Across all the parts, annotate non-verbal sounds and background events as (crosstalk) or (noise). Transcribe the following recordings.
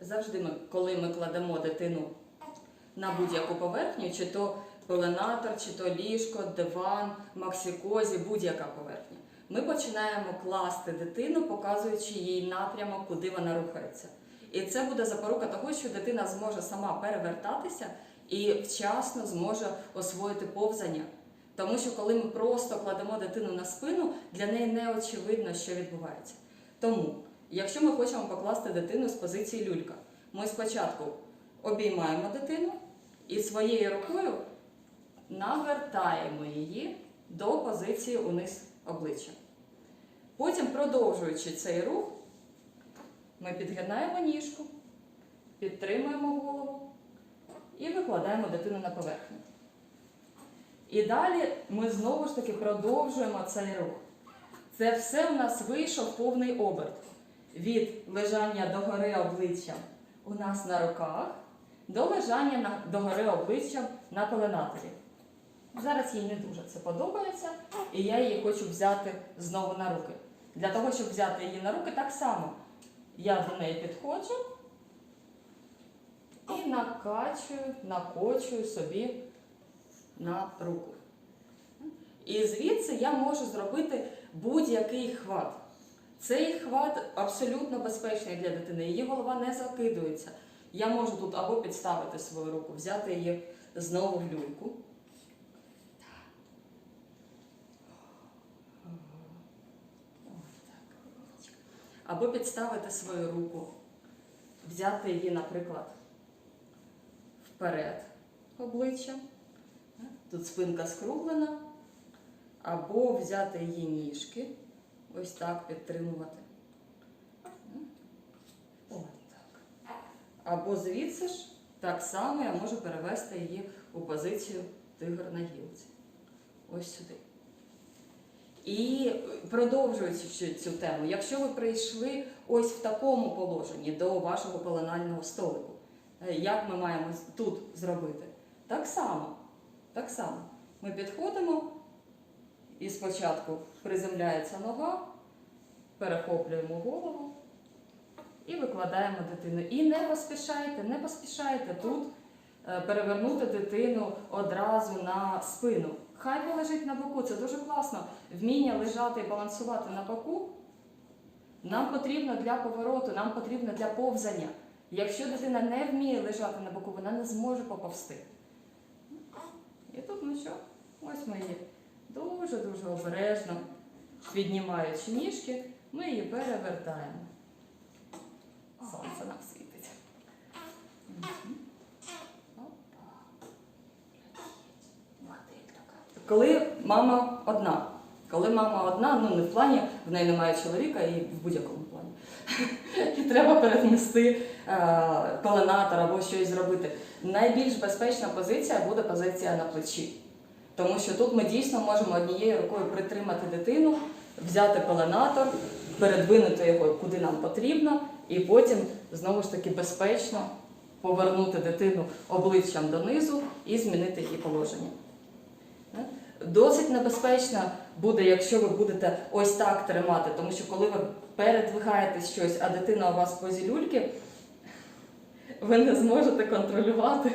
Завжди, ми, коли ми кладемо дитину на будь-яку поверхню, чи то пеленатор, чи то ліжко, диван, максикозі, будь-яка поверхня. Ми починаємо класти дитину, показуючи їй напрямок, куди вона рухається. І це буде запорука того, що дитина зможе сама перевертатися і вчасно зможе освоїти повзання. Тому що коли ми просто кладемо дитину на спину, для неї не очевидно, що відбувається. Тому, якщо ми хочемо покласти дитину з позиції люлька, ми спочатку обіймаємо дитину і своєю рукою навертаємо її до позиції униз обличчя. Потім, продовжуючи цей рух, ми підгинаємо ніжку, підтримуємо голову і викладаємо дитину на поверхню. І далі ми знову ж таки продовжуємо цей рух. Це все у нас вийшов повний оберт. Від лежання догори обличчям у нас на руках до лежання на, догори обличчям на пеленаторі. Зараз їй не дуже це подобається, і я її хочу взяти знову на руки. Для того, щоб взяти її на руки, так само я до неї підходжу і накачую, накочую собі на руку. І звідси я можу зробити будь-який хват. Цей хват абсолютно безпечний для дитини. Її голова не закидується. Я можу тут або підставити свою руку, взяти її знову в люльку. Або підставити свою руку, взяти її, наприклад, вперед обличчям. Тут спинка скруглена, або взяти її ніжки, ось так підтримувати. Так. Або звідси ж так само я можу перевести її у позицію тигр на гілці. Ось сюди. І продовжуючи цю тему, якщо ви прийшли ось в такому положенні до вашого пеленального столику, е, як ми маємо тут зробити? Так само. Так само. Ми підходимо і спочатку приземляється нога, перехоплюємо голову і викладаємо дитину. І не поспішайте, не поспішайте тут е, перевернути дитину одразу на спину. Хай полежить на боку, це дуже класно. Вміння лежати і балансувати на боку. Нам потрібно для повороту, нам потрібно для повзання. Якщо дитина не вміє лежати на боку, вона не зможе поповсти. І тут ну що? Ось ми її дуже-дуже обережно, піднімаючи ніжки, ми її перевертаємо. Сонце нам світить. Коли мама одна. Коли мама одна, ну не в плані, в неї немає чоловіка і в будь-якому плані. (laughs) І треба перенести пеленатор або щось зробити. Найбільш безпечна позиція буде позиція на плечі. Тому що тут ми дійсно можемо однією рукою притримати дитину, взяти пеленатор, передвинути його куди нам потрібно, і потім знову ж таки безпечно повернути дитину обличчям донизу і змінити її положення. Е? Досить небезпечно буде, якщо ви будете ось так тримати, тому що коли ви передвигаєте щось, а дитина у вас позі люльки, ви не зможете контролювати.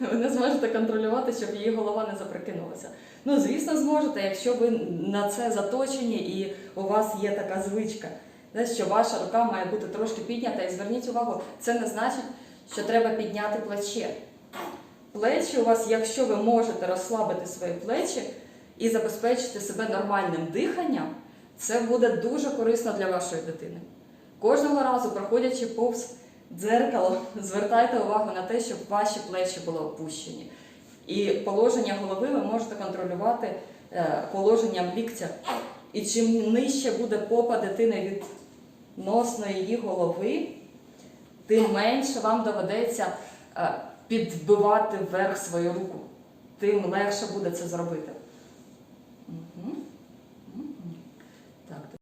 Ви (laughs) не зможете контролювати, щоб її голова не запрокинулася. Ну, звісно, зможете, якщо ви на це заточені і у вас є така звичка, що ваша рука має бути трошки піднята. І зверніть увагу, це не значить, що треба підняти плече. Плечі у вас, якщо ви можете розслабити свої плечі і забезпечити себе нормальним диханням, це буде дуже корисно для вашої дитини. Кожного разу, проходячи повз дзеркало, звертайте увагу на те, щоб ваші плечі були опущені. І положення голови ви можете контролювати е, положенням ліктя. І чим нижче буде попа дитини від носної її голови, тим менше вам доведеться е, підбивати вверх свою руку. Тим легше буде це зробити.